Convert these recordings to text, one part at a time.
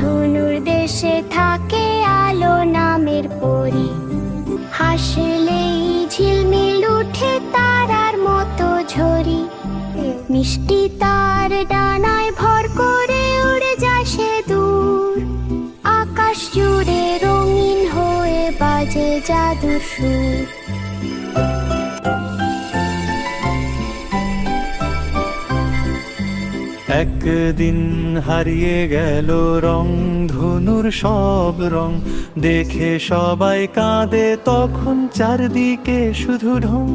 ধনুর দেশে থাকে আলো নামের পরি। হাসলেই ঝিলমিল উঠে তারার মতো ঝরি। মিষ্টি তার ডানায় ভর করে উড়ে যায় সে দূর। আকাশ জুড়ে রঙিন হয়ে বাজে জাদু সুর। একদিন হারিয়ে গেল রং, ধনুর সব রং। দেখে সবাই কাঁদে, তখন চারদিকে শুধু ঢং।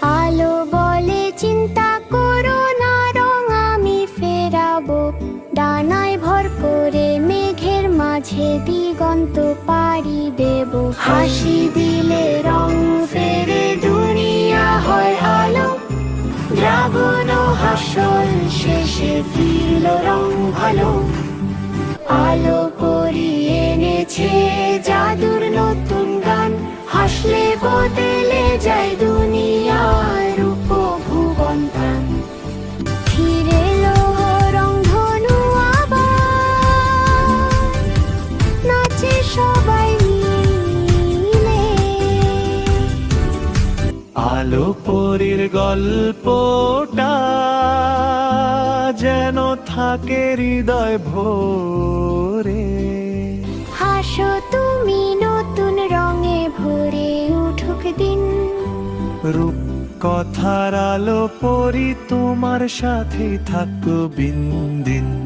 আলো বলে, চিন্তা করো না, রং আমি ফেরাবো। ডানায় ভর করে মেঘের মাঝে দিগন্ত পাড়ি দেব। হাসি দিলে শেষে ফিরল রং ভালো। আলো পরিয়ে এনেছে জাদুর নতুন গান। হাসলে বদলে যায় দুনিয়ার সবাই গল্পটা থাকে হৃদয় ভোরে। হাসো তুমি নতুন রঙে ভরে উঠুক দিন। রূপ কথার আলো পরি তোমার সাথে থাকো বিন দিন।